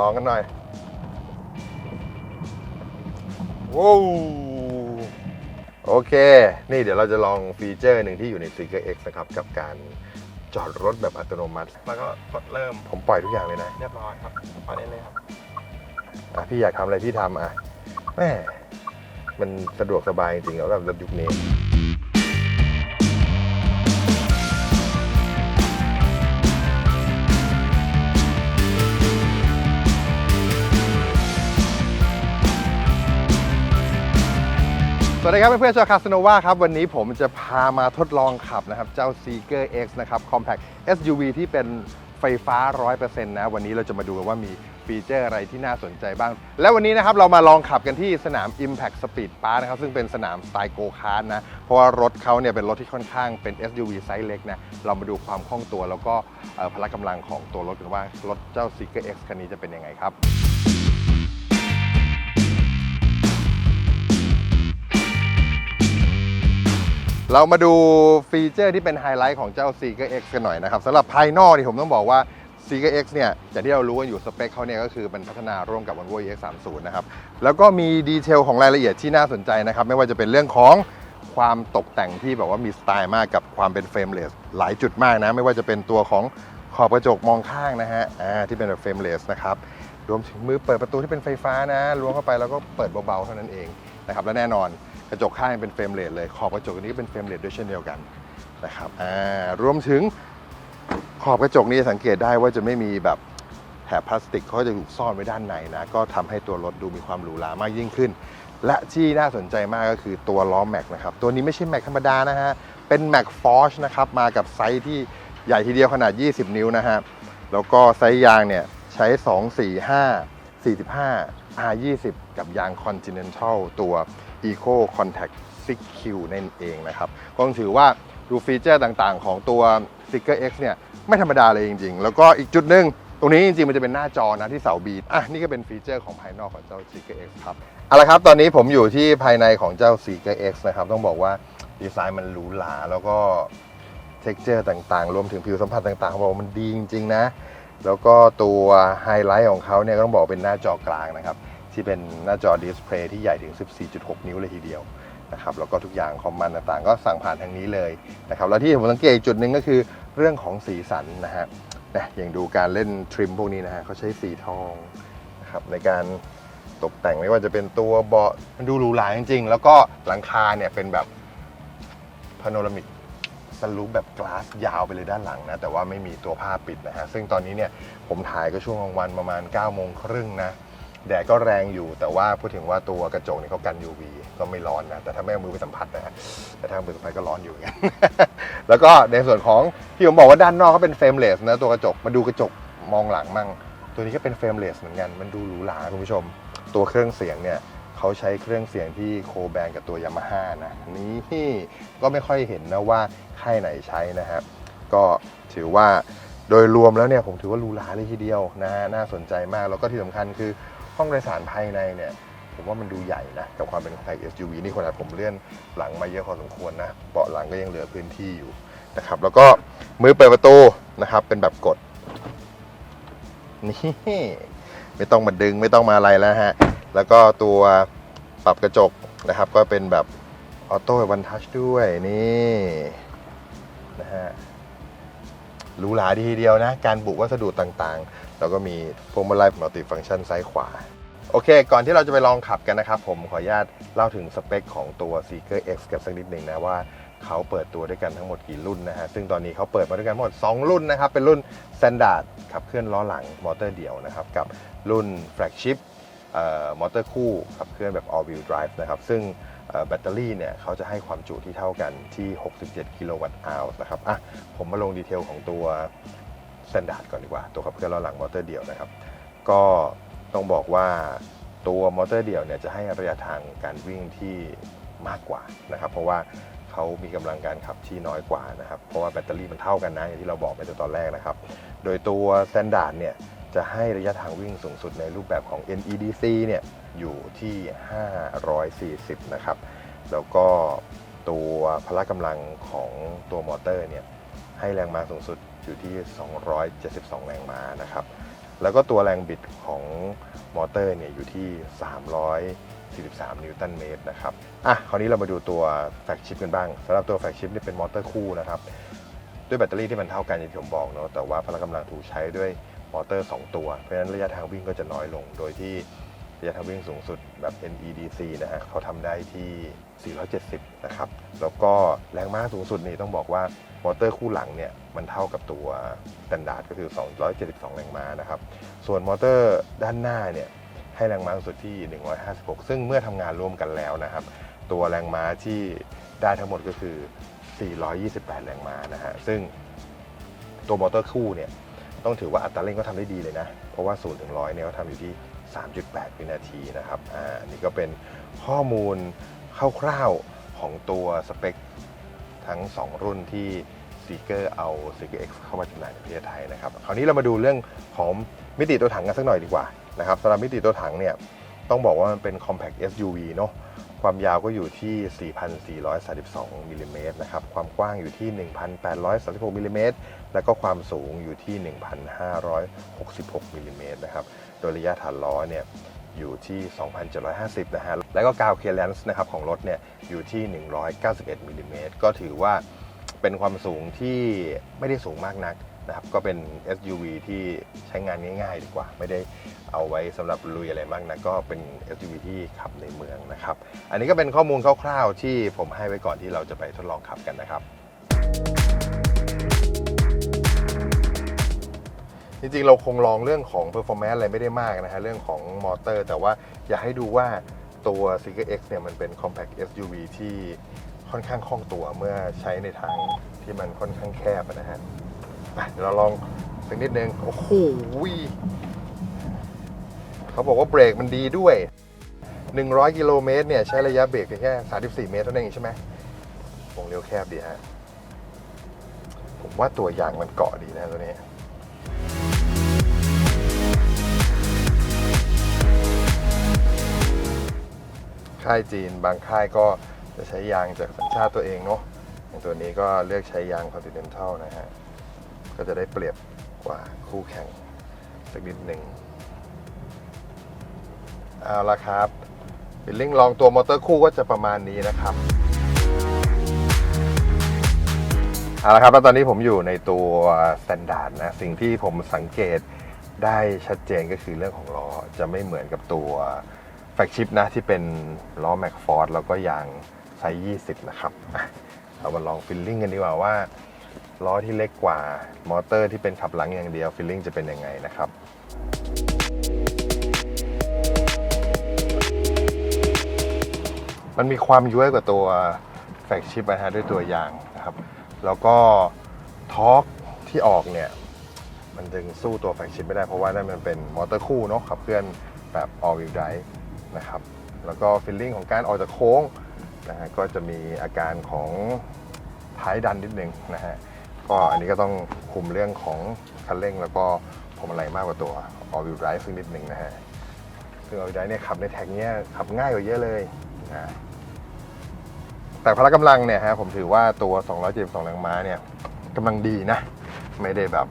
ลองกันหน่อยว้าวโอเค นี่เดี๋ยวเราจะลองฟีเจอร์หนึ่งที่อยู่ใน s e e k e r X นะครับ กับการจอดรถแบบอัตโนมัติ แล้วก็กดเริ่มผมปล่อยทุกอย่างเลยนะ เรียบร้อยครับปล่อยได้เลยครับอะพี่อยากทำอะไรพี่ทำอะแม่มันสะดวกสบายจริงๆแล้วกับรถยุคนี้ สวัสดีครับเพื่อนๆชาวคาสโนวาครับวันนี้ผมจะพามาทดลองขับนะครับ เจ้า Seeker X นะครับ Compact SUV ที่เป็นไฟฟ้า 100%นะ วันนี้เราจะมาดูกันว่ามีฟีเจอร์อะไรที่น่าสนใจบ้าง และวันนี้นะครับเรามาลองขับกันที่สนาม Impact Speed Park นะครับ ซึ่งเป็นสนามสไตล์โกคาร์นะ เพราะว่ารถเขาเนี่ยเป็นรถที่ค่อนข้างเป็น SUV ไซส์เล็กนะ เรามาดูความคล่องตัวแล้วก็พละกำลังของตัวรถกันว่ารถเจ้า Seeker X คันนี้จะเป็นยังไงครับ เรามาดูฟีเจอร์ที่เป็นไฮไลท์ของเจ้า Seeker X กันหน่อยนะครับสำหรับภายนอกนี่ผมต้องบอกว่า Seeker X เนี่ยอย่างที่เรารู้กันอยู่สเปคเขาเนี่ยก็คือเป็นพัฒนาร่วมกับ Volvo EX30 นะครับแล้วก็มีดีเทลของรายละเอียดที่น่าสนใจนะครับไม่ว่าจะเป็นเรื่องของความตกแต่งที่แบบว่ามีสไตล์มากกับความเป็นเฟรมเลสหลายจุดมากนะ ไม่ว่าจะเป็นตัวของขอบกระจกมองข้างนะฮะที่เป็นแบบเฟรมเลสนะครับรวมถึงมือเปิดประตูที่เป็นไฟฟ้านะล้วงเข้าไปแล้วก็เปิดเบาๆเท่านั้นเองนะครับและแน่นอน กระจกข้างเป็นเฟรมเลสเลย ขอบกระจกอันนี้ก็เป็นเฟรมเลสด้วยเช่นเดียวกันนะครับอ่ารวมถึงขอบกระจกนี้สังเกตได้ว่าจะไม่มีแบบแถบพลาสติกเขาจะถูกซ่อนไว้ด้านในนะ ก็ทำให้ตัวรถดูมีความหรูหรามากยิ่งขึ้น และที่น่าสนใจมากก็คือตัวล้อแม็กนะครับ ตัวนี้ไม่ใช่แม็กธรรมดานะฮะ เป็นแม็กฟอร์ชนะครับ มากับไซส์ที่ใหญ่ทีเดียวขนาด 20 นิ้วนะฮะ แล้วก็ไซส์ยางเนี่ยใช้ 2 4 5 45 R20 กับยาง Continental ตัว Eco Contact 6Q นั่นเองนะครับ ก็ถือว่าดูฟีเจอร์ต่างๆ ของตัว Sticker X เนี่ยไม่ธรรมดาเลยจริง ๆ แล้วก็อีกจุดหนึ่งตรงนี้จริงๆ มันจะเป็นหน้าจอนะที่เสาบีอะนี่ก็เป็นฟีเจอร์ของภายนอกของเจ้า Sticker X ครับเอาละครับ ตอนนี้ผมอยู่ที่ภายในของเจ้า Sticker X นะครับต้องบอกว่าดีไซน์มันหรูหราแล้วก็เท็กเจอร์ต่างๆ รวมถึงผิวสัมผัสต่างๆเขาบอกว่ามันดีจริงๆนะ แล้วก็ตัวไฮไลท์ของเขาเนี่ยก็ต้องบอกเป็นหน้าจอกลางนะครับ ที่เป็นหน้าจอดิสเพลย์ที่ใหญ่ถึง 14.6 นิ้วเลยทีเดียวนะครับแล้วก็ทุกอย่างคอมมานด์ต่างๆ ก็สั่งผ่านทางนี้เลยนะครับแล้วที่ผมสังเกตอีกจุดหนึ่งก็คือเรื่องของสีสันนะฮะนะอย่างดูการเล่นทริมพวกนี้นะฮะเขาใช้สีทองนะครับในการตกแต่งไม่ว่าจะเป็นตัวเบาะมันดูหรูหราจริงๆ แล้วก็หลังคาเนี่ยเป็นแบบพาโนรามิกสลูปแบบกลาสยาวไปเลยด้านหลังนะแต่ว่าไม่มีตัวผ้าปิดนะฮะซึ่งตอนนี้เนี่ยผมถ่ายก็ช่วงกลางวันประมาณ9ก้าโมงครึ่งนะ แดดก็แรงอยู่ แต่ว่าพูดถึงว่าตัวกระจกนี่เขากัน UV ก็ไม่ร้อนนะ แต่ถ้าไม่เอามือไปสัมผัสนะฮะแต่ถ้าเอามือสัมผัสก็ร้อนอยู่เหมือนกันแล้วก็ในส่วนของที่ผมบอกว่าด้านนอกเขาเป็นเฟรมเลสนะตัวกระจกมาดูกระจกมองหลังมั่ง ตัวนี้ก็เป็นเฟรมเลสเหมือนกันมันดูหรูหราคุณผู้ชม ตัวเครื่องเสียงเนี่ยเขาใช้เครื่องเสียงที่โคแบนกับตัวยามาฮ่านะนี่ก็ไม่ค่อยเห็นนะว่าค่ายไหนใช้นะครับก็ถือว่าโดยรวมแล้วเนี่ยผมถือว่าหรูหราเลยทีเดียวนะฮะน่าสนใจมากแล้วก็ที่สำคัญคือ ห้องโดยสารภายในเนี่ยผมว่ามันดูใหญ่นะ กับความเป็นของไทย SUV นี่ขนาดผมเลื่อนหลังมาเยอะพอสมควรนะ เบาะหลังก็ยังเหลือพื้นที่อยู่นะครับ แล้วก็มือเปิดประตูนะครับ เป็นแบบกด นี่ไม่ต้องมาดึงไม่ต้องมาอะไรแล้วฮะ แล้วก็ตัวปรับกระจกนะครับ ก็เป็นแบบออโต้วันทัชด้วยนี่ หรูหราดีทีเดียวนะ การบุวัสดุต่างๆ แล้วก็มีพวงมาลัยมัลติฟังก์ชันซ้ายขวา โอเค ก่อนที่เราจะไปลองขับกันนะครับ ผมขออนุญาตเล่าถึงสเปคของตัว Seeker X กันสักนิดหนึ่งนะว่าเขาเปิดตัวด้วยกันทั้งหมดกี่รุ่นนะฮะ ซึ่งตอนนี้เขาเปิดมาด้วยกันทั้งหมด 2 รุ่นนะครับ เป็นรุ่น Standard ขับเคลื่อนล้อหลังมอเตอร์เดี่ยวนะครับ กับรุ่น Flagship มอเตอร์คู่ขับเคลื่อนแบบ all wheel drive นะครับ ซึ่งแบตเตอรี่เนี่ยเขาจะให้ความจุที่เท่ากันที่ 67 กิโลวัตต์อาวนะครับอะผมมาลงดีเทลของตัว Standard ก่อนดีกว่า ตัวขับเคลื่อนล้อหลังมอเตอร์เดี่ยวนะครับ ก็ต้องบอกว่าตัวมอเตอร์เดี่ยวเนี่ยจะให้ระยะทางการวิ่งที่มากกว่านะครับ เพราะว่าเขามีกำลังการขับที่น้อยกว่านะครับ เพราะว่าแบตเตอรี่มันเท่ากันนะอย่างที่เราบอกไปตอนแรกนะครับ โดยตัว Standard เนี่ย จะให้ระยะทางวิ่งสูงสุดในรูปแบบของ NEDC เนี่ยอยู่ที่ 540 นะครับ แล้วก็ตัวพละกำลังของตัวมอเตอร์เนี่ยให้แรงม้าสูงสุดอยู่ที่ 272 แรงม้านะครับ แล้วก็ตัวแรงบิดของมอเตอร์เนี่ยอยู่ที่ 343 นิวตันเมตรนะครับ อะ คราวนี้เรามาดูตัวแฟกชิปกันบ้างสำหรับตัวแฟกชิปนี่เป็นมอเตอร์คู่นะครับ ด้วยแบตเตอรี่ที่มันเท่ากันอย่างที่ผมบอกเนาะ แต่ว่าพละกำลังถูกใช้ด้วย มอเตอร์ 2 ตัว เพราะฉะนั้นระยะทางวิ่งก็จะน้อยลง โดยที่ระยะทางวิ่งสูงสุดแบบ NEDC นะฮะเขาทำได้ที่ 470 นะครับ แล้วก็แรงม้าสูงสุดนี่ต้องบอกว่ามอเตอร์คู่หลังเนี่ยมันเท่ากับตัวสแตนดาร์ดก็คือ 272 แรงม้านะครับ ส่วนมอเตอร์ด้านหน้าเนี่ยให้แรงม้าสูงสุดที่ 156 ซึ่งเมื่อทำงานร่วมกันแล้วนะครับ ตัวแรงม้าที่ได้ทั้งหมดก็คือ 428 แรงม้านะฮะ ซึ่งตัวมอเตอร์คู่เนี่ย ต้องถือว่าอัตราเร่งก็ทำได้ดีเลยนะ เพราะว่า0ถึง100เนี่ยเขาทำอยู่ที่ 3.8 วินาทีนะครับ อ่านนี้ก็เป็นข้อมูลคร่าวๆของตัวสเปคทั้ง 2 รุ่นที่ Seeker เอา Seeker X เข้ามาจำหน่ายในประเทศไทยนะครับ คราวนี้เรามาดูเรื่องของมิติตัวถังกันสักหน่อยดีกว่านะครับสำหรับมิติตัวถังเนี่ยต้องบอกว่ามันเป็น Compact SUV เนาะความยาวก็อยู่ที่ 4,432มิลลิเมตรนะครับ ความกว้างอยู่ที่ 1,836มิลลิเมตร แล้วก็ความสูงอยู่ที่ 1,566มิลลิเมตรนะครับ โดยระยะฐานล้อเนี่ยอยู่ที่ 2,750 นะฮะ แล้วก็กาวเคลียร์นะครับของรถเนี่ยอยู่ที่ 191มิลลิเมตรก็ถือว่าเป็นความสูงที่ไม่ได้สูงมากนักนะครับก็เป็น SUV ที่ใช้งานง่ายๆ ดีกว่า ไม่ได้เอาไว้สำหรับลุยอะไรมากนะก็เป็น SUV ที่ขับในเมืองนะครับ อันนี้ก็เป็นข้อมูลคร่าวๆ ที่ผมให้ไว้ก่อนที่เราจะไปทดลองขับกันนะครับ จริงๆ เราคงลองเรื่องของ performance อะไรไม่ได้มากนะฮะเรื่องของมอเตอร์ แต่ว่าอยากให้ดูว่าตัว s e e k e r X เนี่ยมันเป็น compact SUV ที่ค่อนข้างคล่องตัวเมื่อใช้ในทางที่มันค่อนข้างแคบนะฮะเดี๋ยวเราลองสักนิดนึง โอ้โหเขาบอกว่าเบรกมันดีด้วย 100 กิโลเมตรเนี่ยใช้ระยะเบรกแค่ 34 เมตรเท่านั้นเองใช่ไหมวงเลี้ยวแคบดีฮะ ผมว่าตัวยางมันเกาะดีนะตัวนี้ ค่ายจีน บางค่ายก็จะใช้ยางจากสัญชาติตัวเองเนาะอย่างตัวนี้ก็เลือกใช้ยาง Continental นะฮะ ก็จะได้เปรียบกว่าคู่แข่งสักนิดหนึ่งเอาละครับบิลลิ่งลองตัวมอเตอร์คู่ก็จะประมาณนี้นะครับเอาละครับแล้วตอนนี้ผมอยู่ในตัวสแตนดาร์ดนะ สิ่งที่ผมสังเกตได้ชัดเจนก็คือเรื่องของล้อจะไม่เหมือนกับตัว แฟกชิปนะที่เป็นล้อแม็กฟอร์ดแล้วก็ยางไซส์20 นะครับ เรามาลองฟิลลิ่งกันดีกว่าว่าล้อที่เล็กกว่ามอเตอร์ที่เป็นขับหลังอย่างเดียวฟิลลิ่งจะเป็นยังไงนะครับมันมีความย้วยกว่าตัวแฟกชิปนะฮะด้วยตัวยางนะครับ แล้วก็ทอร์กที่ออกเนี่ย มันจึงสู้ตัวแฟกชิปไม่ได้เพราะว่านั่นมันเป็นมอเตอร์คู่เนาะขับเคลื่อนแบบ all wheel drive นะครับ แล้วก็ฟีลลิ่งของการออกจากโค้งนะฮะก็จะมีอาการของท้ายดันนิดนึงนะฮะก็อันนี้ก็ต้องคุมเรื่องของคันเร่ง แล้วก็พวงมาลัยมากกว่าตัว all wheel drive ซึ่งนิดนึงนะฮะซึ่ง all wheel drive เนี่ยขับในแท็กเนี้ยขับง่ายกว่าเยอะเลยนะแต่พละกำลังเนี่ยฮะผมถือว่าตัว 272 แรงม้าเนี่ยกำลังดีนะ ไม่ได้แบบ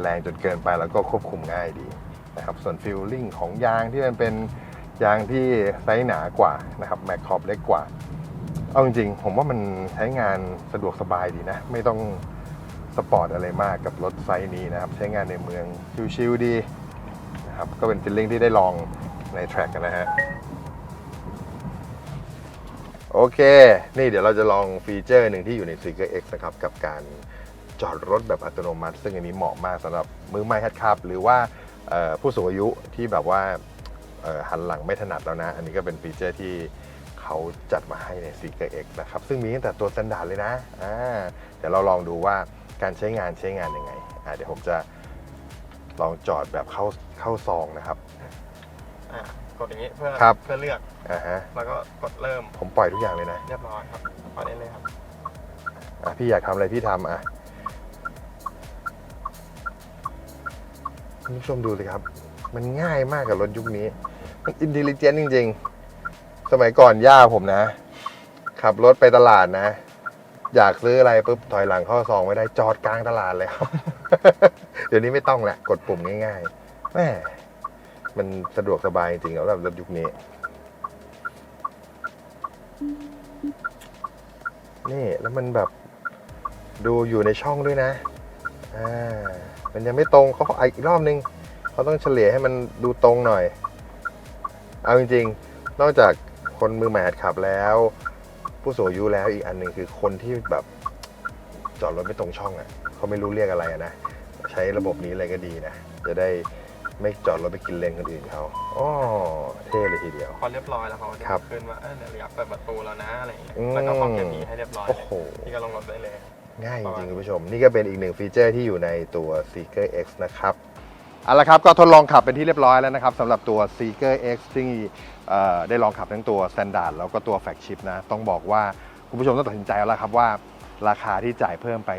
แรงจนเกินไปแล้วก็ควบคุมง่ายดีนะครับส่วนฟิลลิ่งของยางที่มันเป็น ยางที่ไซส์หนากว่านะครับแม็กคอบเล็กกว่า เอาจริงๆ ผมว่ามันใช้งานสะดวกสบายดีนะ ไม่ต้องสปอร์ตอะไรมากกับรถไซส์นี้นะครับ ใช้งานในเมืองชิลๆดีนะครับก็เป็นฟิลลิ่งที่ได้ลองในแทร็กกันนะฮะโอเค นี่เดี๋ยวเราจะลองฟีเจอร์หนึ่งที่อยู่ใน Seeker X นะครับ กับการจอดรถแบบอัตโนมัติ ซึ่งอันนี้เหมาะมากสำหรับมือใหม่ฮัดขับ หรือว่าผู้สูงอายุที่แบบว่า หันหลังไม่ถนัดแล้วนะ อันนี้ก็เป็นฟีเจอร์ที่เขาจัดมาให้ใน Seeker X นะครับ ซึ่งมีตั้งแต่ตัวสแตนดาร์ดเลยนะอ่าเดี๋ยวเราลองดูว่าการใช้งานใช้งานยังไงอ่าเดี๋ยวผมจะลองจอดแบบเข้าเข้าซองนะครับอ่ากดอย่างนี้เพื่อครับเพื่อเลือกอ่าฮะแล้วก็กดเริ่มผมปล่อยทุกอย่างเลยนะ เรียบร้อยครับปล่อยได้เลยครับอะพี่อยากทำอะไรพี่ทำอะคุณผู้ชมดูสิครับ มันง่ายมากกับรถยุคนี้มัน อินเทลเจนต์จริง ๆ สมัยก่อนย่าผมนะ ขับรถไปตลาดนะ อยากซื้ออะไรปุ๊บถอยหลังเข้าซองไม่ได้จอดกลางตลาดเลยครับ เดี๋ยวนี้ไม่ต้องแหละ กดปุ่มง่ายๆแม่มันสะดวกสบายจริงๆสำหรับรถยุคนี้ นี่แล้วมันแบบดูอยู่ในช่องด้วยนะ อ่า มันยังไม่ตรงเขาขออีกรอบนึง เขาต้องเฉลี่ยให้มันดูตรงหน่อย เอาจริงๆ นอกจากคนมือใหม่หัดขับแล้ว ผู้สูงอายุแล้วอีกอันหนึ่งคือคนที่แบบจอดรถไม่ตรงช่องอะ่ะเขาไม่รู้เรียกอะไรอะนะใช้ระบบนี้อะไรก็ดีนะ จะได้ไม่จอดรถไปกินเลนคนอื่นเขาอ๋อเท่เลยทีเดียว พอเรียบร้อยแล้วเขาจะครับขึ้นว่าเออเนี่ยอยากเปิดประตูแล้วนะอะไรอย่างเงี้ยอืมแล้วก็ปรับเกียร์ดีให้เรียบร้อยโอ้โหนี่ก็ลงรถได้เลย ง่ายจริงๆคุณผู้ชม นี่ก็เป็นอีกหนึ่งฟีเจอร์ที่อยู่ในตัว Seeker X นะครับ เอาละครับก็ทดลองขับเป็นที่เรียบร้อยแล้วนะครับสำหรับตัว Seeker X ที่เอ่ได้ลองขับทั้งตัว Standard แล้วก็ตัว Flagship นะ ต้องบอกว่าคุณผู้ชมต้องตัดสินใจแล้วล่ะครับว่าราคาที่จ่ายเพิ่มไป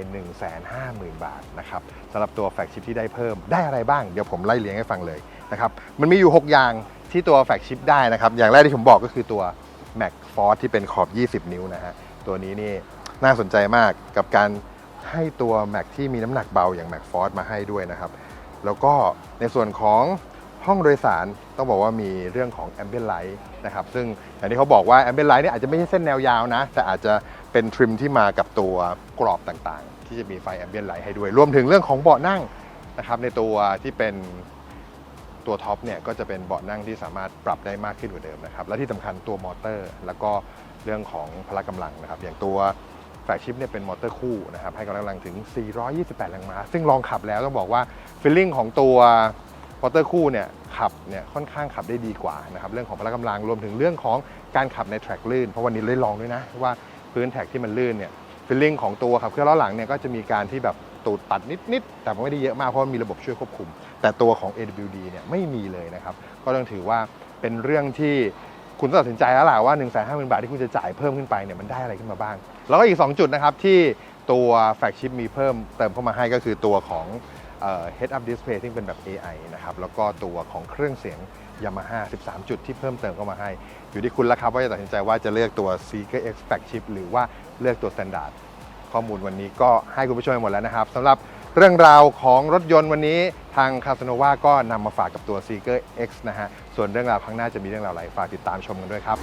150,000 บาทนะครับสำหรับตัว Flagship ที่ได้เพิ่มได้อะไรบ้าง เดี๋ยวผมไล่เลี้ยงให้ฟังเลยนะครับมันมีอยู่ 6 อย่างที่ตัว Flagship ได้นะครับอย่างแรกที่ผมบอกก็คือตัว Mac Force ที่เป็นขอบ 20 นิ้วนะฮะตัวนี้นี่น่าสนใจมากกับการให้ตัว Mac ที่มีน้ำหนักเบาอย่าง Mac Force มาให้ด้วยนะครับ แล้วก็ในส่วนของห้องโดยสารต้องบอกว่ามีเรื่องของ Ambient Light นะครับซึ่งอย่างที่เขาบอกว่า Ambient Light เนี่ยอาจจะไม่ใช่เส้นแนวยาวนะ แต่อาจจะเป็นทริมที่มากับตัวกรอบต่างๆ ที่จะมีไฟ Ambient Light ให้ด้วย รวมถึงเรื่องของเบาะนั่งนะครับในตัวที่เป็นตัวท็อปเนี่ยก็จะเป็นเบาะนั่งที่สามารถปรับได้มากขึ้นกว่าเดิมนะครับและที่สำคัญตัวมอเตอร์ แล้วก็เรื่องของพละกำลังนะครับอย่างตัว ลกชิพเนี่ยเป็นมอเตอร์คู่นะครับให้กำลังถึง 428 แรงม้า ซึ่งลองขับแล้วต้องบอกว่าฟีลลิ่งของตัวมอเตอร์คู่เนี่ยขับเนี่ยค่อนข้างขับได้ดีกว่านะครับเรื่องของพละกำลังรวมถึงเรื่องของการขับในแทร็กลื่น เพราะวันนี้ได้ลองด้วยนะว่าพื้นแทร็กที่มันลื่นเนี่ยฟีลลิ่งของตัวขับเคลื่อนล้อหลังเนี่ยก็จะมีการที่แบบตูดตัดนิดๆแต่ไม่ได้เยอะมากเพราะมีระบบช่วยควบคุม แต่ตัวของ AWD เนี่ยไม่มีเลยนะครับก็ต้องถือว่าเป็นเรื่องที่ คุณตัดสินใจแล้วล่ะว่า 1 5 0 0 0 0 บาทที่คุณจะจ่ายเพิ่มขึ้นไปเนี่ยมันได้อะไรขึ้นมาบ้าง แล้วก็อีก 2 จุดนะครับที่ตัวแฟลกชิพมีเพิ่มเติมเข้ามาให้ก็คือตัวของเอ่อ Head Up Display ที่เป็นแบบ AI นะครับ แล้วก็ตัวของเครื่องเสียง Yamaha 13 จุดที่เพิ่มเติมเข้ามาให้ อยู่ที่คุณแล้วครับว่าจะตัดสินใจว่าจะเลือกตัว Seeker X Flagship หรือว่าเลือกตัว Standard ข้อมูลวันนี้ก็ให้คุณผู้ชมไปหมดแล้วนะครับสำหรับ เรื่องราวของรถยนต์วันนี้ทางคาสโนวาก็นำมาฝากกับตัว Seeker X นะฮะ ส่วนเรื่องราวข้างหน้าจะมีเรื่องราวอะไรฝากติดตามชมกันด้วยครับ